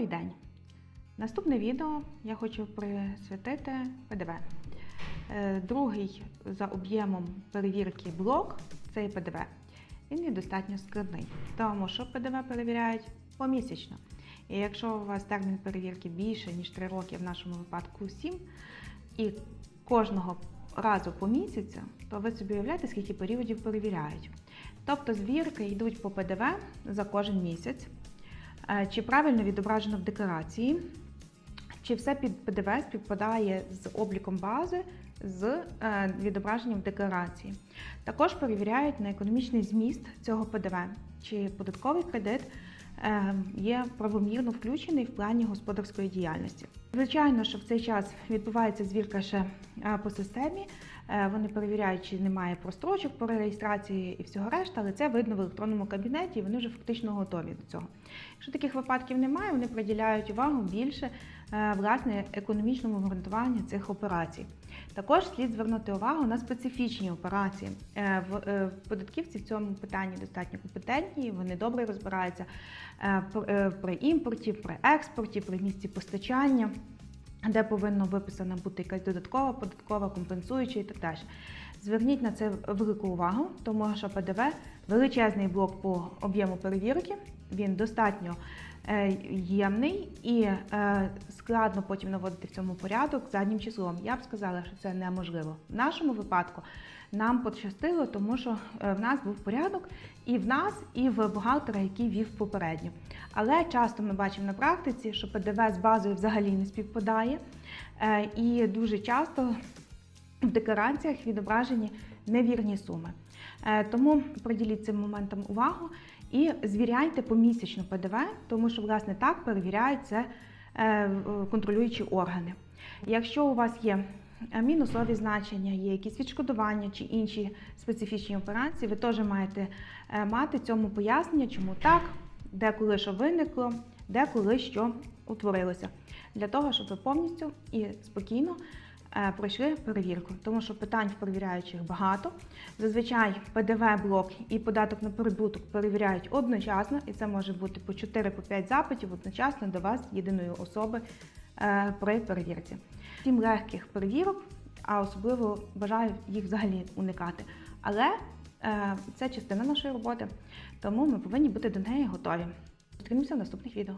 Добрий день! Наступне відео я хочу присвятити ПДВ. Е, Другий за об'ємом перевірки блок це ПДВ. Він є достатньо складний, тому що ПДВ перевіряють помісячно. І якщо у вас термін перевірки більше, ніж 3 роки, в нашому випадку 7, і кожного разу по місяцю, то ви собі уявляєте, скільки періодів перевіряють. Тобто звірки йдуть по ПДВ за кожен місяць. Е, Чи правильно відображено в декларації, чи все під ПДВ співпадає з обліком бази з е, відображенням в декларації. Також перевіряють на економічний зміст цього ПДВ, чи податковий кредит е, є правомірно включений в плані господарської діяльності. Звичайно, що в цей час відбувається звірка ще по системі. Е, Вони перевіряють, чи немає прострочок по реєстрації і всього решта, але це видно в електронному кабінеті, і вони вже фактично готові до цього. Якщо таких випадків немає, вони приділяють увагу більше е, власне економічному обґрунтуванню цих операцій. Також слід звернути увагу на специфічні операції. Е, в- Податківці в цьому питанні достатньо компетентні, вони добре розбираються при імпорті, при експорті, при місці постачання де повинна виписана бути якась додаткова, податкова, компенсуюча і так далі. Зверніть на це велику увагу, тому що ПДВ величезний блок по об'єму перевірки, він достатньо е, ємний і е, складно потім наводити в цьому порядок заднім числом. Я б сказала, що це неможливо. В нашому випадку нам пощастило, тому що е, в нас був порядок і в нас, і в бухгалтера, який вів попередньо. Але часто ми бачимо на практиці, що ПДВ з базою взагалі не співпадає, і дуже часто в деклараціях відображені невірні суми. Е, Тому приділіть цим моментам увагу і звіряйте помісячно ПДВ, тому що власне так перевіряють це е, контролюючі органи. Якщо у вас є е, мінусові значення, є якісь відшкодування чи інші специфічні операції, ви теж маєте мати цьому пояснення, чому так, де коли що виникло, де коли що утворилося, для того, щоб ви повністю і спокійно пройшли перевірку, тому що питань в перевіряючих багато. Зазвичай ПДВ блок і податок на прибуток перевіряють одночасно, і це може бути по 4-5 запитів одночасно до вас єдиної особи е, при перевірці. Всім легких перевірок, а особливо бажаю їх взагалі уникати. Але е, це частина нашої роботи, тому ми повинні бути до неї готові. Зустрінемося в наступних відео.